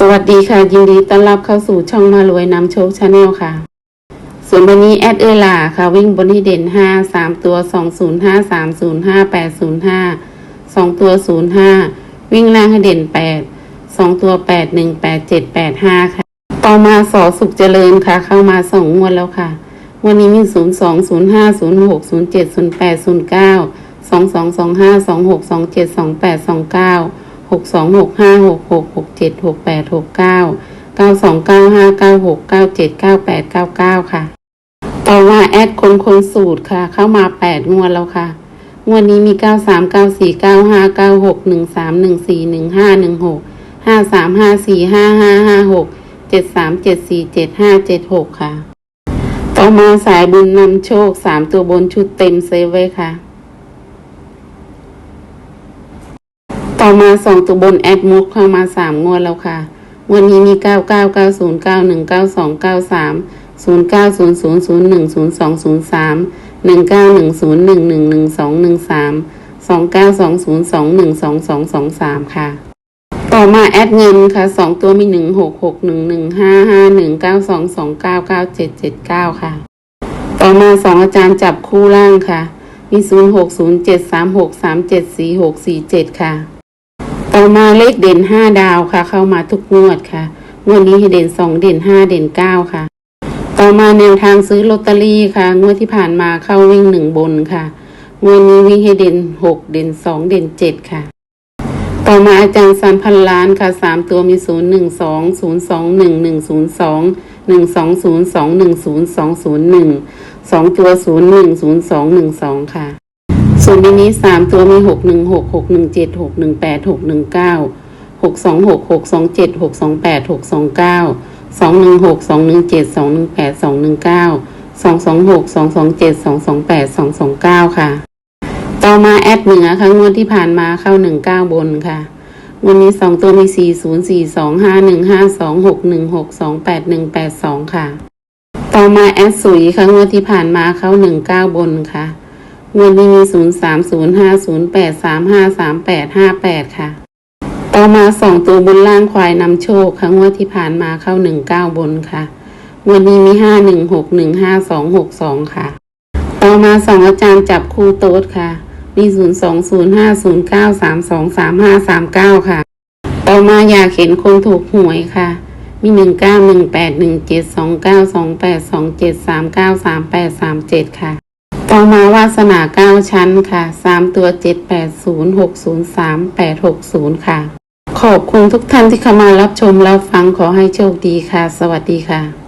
สวัสดีค่ะ ยินดีต้อนรับเข้าสู่ช่องมารวยนำโชคชาแนลค่ะ ส่วนวันนี้แอดเอล่าค่ะ วิ่งบนที่เด่น 5 3 ตัว 2 0 5 3 0 5 8 0 5 2 ตัว 0 5 วิ่งล่างให้เด่น 8 2 ตัว 8 1 8 7 8 5 ค่ะ ต่อมาสอสุขเจริญค่ะ เข้ามาส่งงวดแล้วค่ะ วันนี้มี 0 2 0 5 0 6 0 7 0 8 0 9 2 2 2 5 2 6 2 7 2 8 2 9 หกสองหกสองหกห้าหกหกหกเจ็ดหกแปดหกเก้าเก้าสองเก้าห้าเก้าหกเก้าเจ็ดเก้าแปดเก้าเก้าค่ะ ต่อมาแอดคนคนสูตรค่ะ เข้ามาแปดงวดแล้วค่ะ งวดนี้มีเก้าสามเก้าสี่เก้าห้าเก้าหกหนึ่งสามหนึ่งสี่หนึ่งห้าหนึ่งหกห้าสามห้าสี่ห้าห้าห้าหกเจ็ดสามเจ็ดสี่เจ็ดห้าเจ็ดหกค่ะ ต่อมาสายบุญนำโชคสามตัวบนชุดเต็มเซฟไว้ค่ะ ต่อมาสองตัวบนแอดมุกเข้ามาสามงวดแล้วค่ะวันนี้มีเก้าเก้าเก้าศูนย์เก้าหนึ่งเก้าสองเก้าสามศูนย์เก้าศูนย์ศูนย์ศูนย์หนึ่งศูนย์สองศูนย์สามหนึ่งเก้าหนึ่งศูนย์หนึ่งหนึ่งหนึ่งสองหนึ่งสามสองเก้าสองศูนย์สองหนึ่งสองสองสองสามค่ะ ต่อมาแอดเงินค่ะสองตัวมีหนึ่งหกหกหนึ่งหนึ่งห้าห้าหนึ่งเก้าสองสองเก้าเก้าเจ็ดเจ็ดเก้าค่ะ ต่อมาสองอาจารย์จับคู่ล่างค่ะ มีศูนย์หกศูนย์เจ็ดสามหกสามเจ็ดสี่หกสี่เจ็ดค่ะ ต่อมาเลขเด่นห้าดาวค่ะ เข้ามาทุกงวดค่ะงวดนี้ให้เด่นสองเด่นห้าเด่นเก้าค่ะ ต่อมาแนวทางซื้อลอตเตอรี่ค่ะงวดที่ผ่านมาเข้าวิ่งหนึ่งบนค่ะงวดนี้วิ่งให้เด่นหกเด่นสองเด่นเจ็ดค่ะ ต่อมาอาจารย์สันพันล้านค่ะสามตัวมีศูนย์หนึ่งสองศูนย์สองหนึ่งหนึ่งศูนย์สองหนึ่งสองศูนย์สองหนึ่งศูนย์สองศูนย์หนึ่งสองตัวศูนย์หนึ่งศูนย์สองหนึ่งสองค่ะ ส่วนในนี้สามตัวมีหกหนึ่งหกหกหนึ่งเจ็ดหกหนึ่งแปดหกหนึ่งเก้าหกสองหกหกสองเจ็ดหกสองแปดหกสองเก้าสองหนึ่งหกสองหนึ่งเจ็ดสองหนึ่งแปดสองหนึ่งเก้าสองสองหกสองสองเจ็ดสองสองแปดสองสองเก้าค่ะ ต่อมาแอดเหนือค่ะงวดที่ผ่านมาเข้าหนึ่งเก้าบนค่ะวันนี้สองตัวมีสี่ศูนย์สี่สองห้าหนึ่งห้าสองหกหนึ่งหกสองแปดหนึ่งแปดสองค่ะ ต่อมาแอดสุยค่ะงวดที่ผ่านมาเข้าหนึ่งเก้าบนค่ะ งวดนี้มีศูนย์สามศูนย์ห้าศูนย์แปดสามห้าสามแปดห้าแปดค่ะ ต่อมาสองตัวบนล่างควายนำโชคค่ะงวดที่ผ่านมาเข้าหนึ่งเก้าบนค่ะงวดนี้มีห้าหนึ่งหกหนึ่งห้าสองหกสองค่ะ ต่อมาสองอาจารย์จับคู่โต๊ดค่ะ มีศูนย์สองศูนย์ห้าศูนย์เก้าสามสองสามห้าสามเก้าค่ะ ต่อมาอยากเห็นคนถูกหวยค่ะ มีหนึ่งเก้าหนึ่งแปดหนึ่งเจ็ดสองเก้าสองแปดสองเจ็ดสามเก้าสามแปดสามเจ็ดค่ะ ต่อมาวาสนาเก้าชั้นค่ะสามตัวเจ็ดแปดศูนย์หกศูนย์สามแปดหกศูนย์ค่ะ ขอบคุณทุกท่านที่เข้ามารับชมรับฟังขอให้โชคดีค่ะ สวัสดีค่ะ